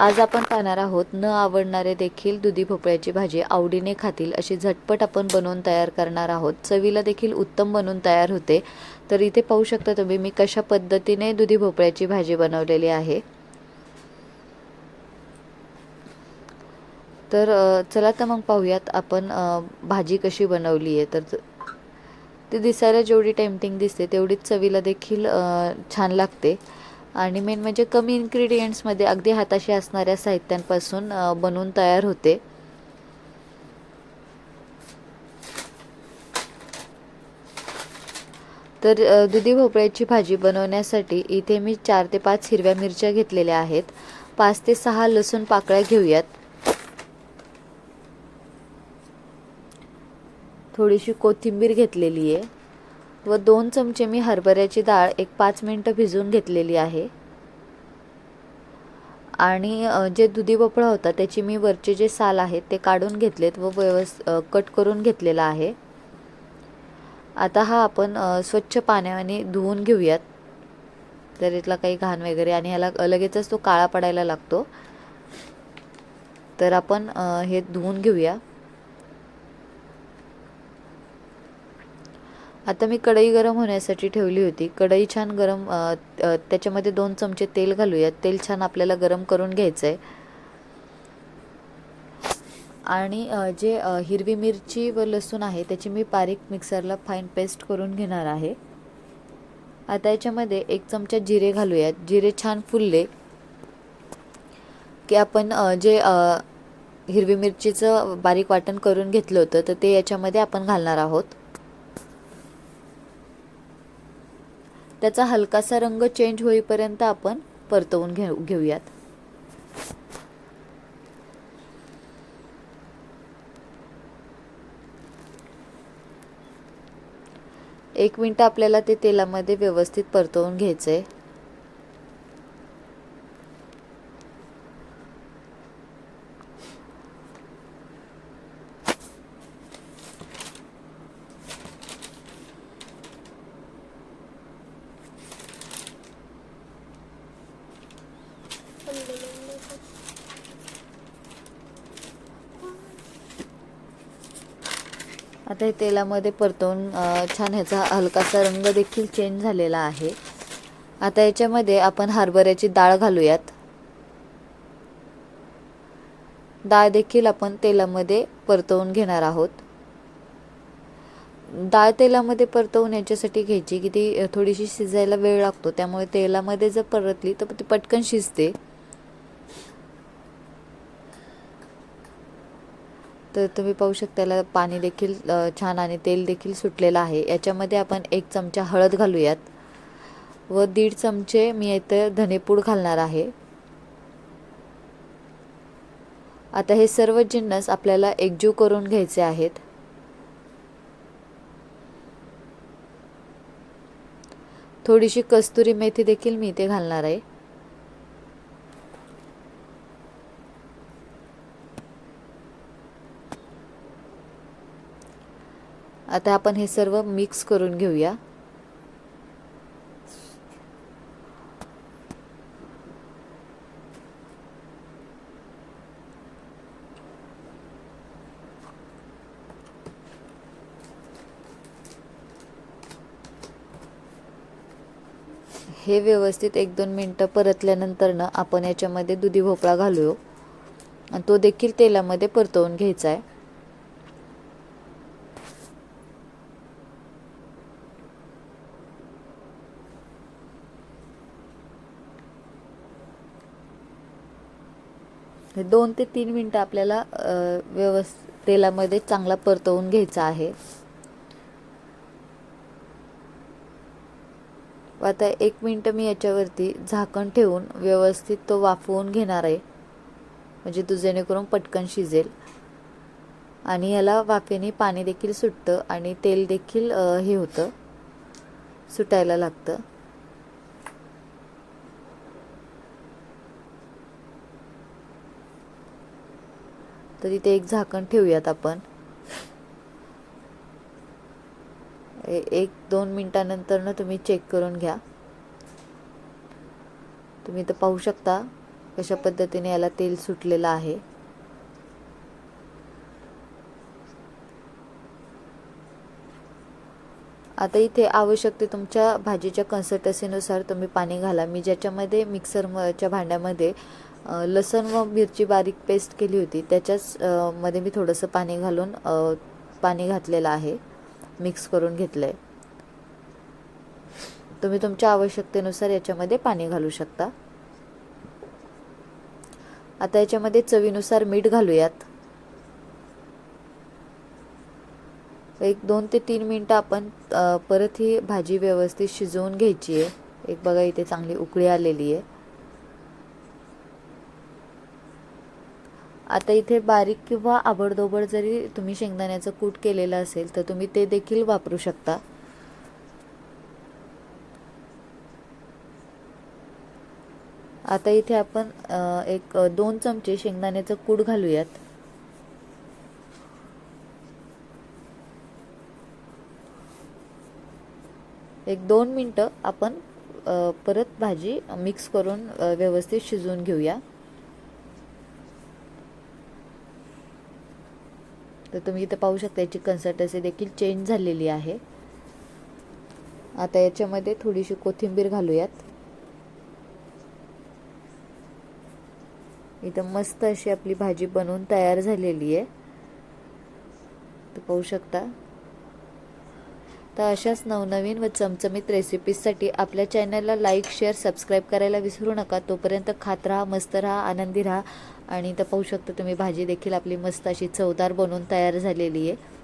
आज आपण पाहणार आहोत न आवडणारे देखील दुधी भोपळ्याची भाजी आवडीने खातील अशी झटपट आपण बनवून तयार करणार आहोत. चवीला देखील उत्तम बनवून तयार होते. तर इथे पाहू शकता तुम्ही मी कशा पद्धतीने दुधी भोपळ्याची भाजी बनवलेली आहे. तर चला तर मग पाहूयात आपण भाजी कशी बनवली आहे. तर ती दिसायला जेवढी टेम्पटिंग दिसते तेवढीच चवीला देखील छान लागते. आणि मेन म्हणजे कमी इन्ग्रेडियंट्समध्ये अगदी हाताशी असणाऱ्या साहित्यांपासून बनवून तयार होते. तर दुधी भोपळ्याची भाजी बनवण्यासाठी इथे मी चार ते पाच हिरव्या मिरच्या घेतलेल्या आहेत. पाच ते सहा लसूण पाकळ्या घेऊयात. थोडीशी कोथिंबीर घेतलेली आहे. व दोन चमचे मी हरभऱ्याची डाळ एक पाच मिनटं भिजवून घेतलेली आहे. आणि जे दुधी भोपळा होता त्याची मी वरचे जे साल आहेत ते काढून घेतलेत व व्यवस् कट करून घेतलेला आहे. आता हा आपण स्वच्छ पाण्याने धुवून घेऊयात. तर इथला काही घाण वगैरे आणि ह्याला लगेचच तो काळा पडायला लागतो. तर आपण हे धुवून घेऊया. आता मी कढई गरम होण्यासाठी ठेवली होती. कढई छान गरम त्याच्यामध्ये दोन चमचे तेल घालूयात. तेल छान आपल्याला गरम करून घ्यायचं आहे आणि जे हिरवी मिरची व लसूण आहे त्याची मी बारीक मिक्सरला फाईन पेस्ट करून घेणार आहे. आता याच्यामध्ये एक चमचा जिरे घालूयात. जिरे छान फुलले की आपण जे हिरवी मिरचीचं बारीक वाटण करून घेतलं होतं तर ते याच्यामध्ये आपण घालणार आहोत. त्याचा हलकासा रंग चेंज होईपर्यंत आपण परतवून घेऊ घेऊयात. एक मिनटं आपल्याला ते तेलामध्ये व्यवस्थित परतवून घ्यायचं आहे आता हे तेलामध्ये परतवून छान ह्याचा हलकासा रंग देखील चेंज झालेला आहे. आता याच्यामध्ये आपण हरभऱ्याची डाळ घालूयात. डाळ देखील आपण तेलामध्ये परतवून घेणार आहोत. डाळ तेलामध्ये परतवून याच्यासाठी घ्यायची की ती थोडीशी शिजायला वेळ लागतो त्यामुळे तेलामध्ये जर परतली तर ती पटकन शिजते. तर तुम्ही पाहू शकता त्याला पाणी देखील छान आणि तेल देखील सुटलेलं आहे. याच्यामध्ये आपण एक चमचा हळद घालूयात व दीड चमचे मी इथं धनेपूड घालणार आहे. आता हे सर्व जिन्नस आपल्याला एकजीव करून घ्यायचे आहेत. थोडीशी कस्तुरी मेथी देखील मी इथे घालणार आहे. आता आपण हे सर्व मिक्स करून घेऊया. हे व्यवस्थित एक दोन मिनटं परतल्यानंतरनं आपण याच्यामध्ये दुधी भोपळा घालू आणि तो देखील तेलामध्ये परतवून घ्यायचा आहे. हे दोन ते तीन मिनटं आपल्याला व्यवस् तेलामध्ये चांगला परतवून घ्यायचा आहे. आता एक मिनटं मी याच्यावरती झाकण ठेवून व्यवस्थित तो वाफवून घेणार आहे. म्हणजे तो जेणेकरून पटकन शिजेल. आणि याला वाफेने पाणी देखील सुटतं आणि तेल देखील हे होतं सुटायला लागतं. तर तिथे एक झाकण ठेवूयात आपण. एक दोन मिनटानंतर ना तुम्ही चेक करून घ्या. तुम्ही इथं पाहू शकता कशा पद्धतीने याला तेल सुटलेलं आहे. आता इथे आवश्यक ते तुमच्या भाजीच्या कन्सिस्टन्सीनुसार तुम्ही पाणी घाला. मी ज्याच्यामध्ये मिक्सरच्या भांड्यामध्ये लसण व मिरची बारीक पेस्ट केली होती. त्याच्याच मध्ये मी थोडंसं पाणी घालून पाणी घातलेलं आहे. मिक्स करून घेतलं आहे तुम्ही तुमच्या आवश्यकतेनुसार याच्यामध्ये पाणी घालू शकता. आता याच्यामध्ये चवीनुसार मीठ घालूयात. एक दोन ते तीन मिनटं आपण परत ही भाजी व्यवस्थित शिजवून घ्यायची आहे. एक बघा इथे चांगली उकळी आलेली आहे. आता इथे बारीक किंवा आबडधोबड जरी तुम्ही शेंगदाण्याचं कूट केलेलं असेल तर तुम्ही ते देखील वापरू शकता. आता इथे आपण एक दोन चमचे शेंगदाण्याचं कूट घालूयात. एक दोन मिनटं आपण परत भाजी मिक्स करून व्यवस्थित शिजवून घेऊया. तर तुम्ही इथं पाहू शकता याची कन्सिस्टन्सी देखील चेंज झालेली आहे. आता याच्यामध्ये थोडीशी कोथिंबीर घालूयात. इथं मस्त अशी आपली भाजी बनवून तयार झालेली आहे. तर पाहू शकता. तर अशाच नवनवीन व चमचमीत रेसिपीजसाठी आपल्या चॅनलला लाईक शेअर सबस्क्राईब करायला विसरू नका. तोपर्यंत खात राहा मस्त राहा आनंदी राहा. आणि तर पाहू शकता तुम्ही भाजी देखील आपली मस्त अशी चवदार बनवून तयार झालेली आहे.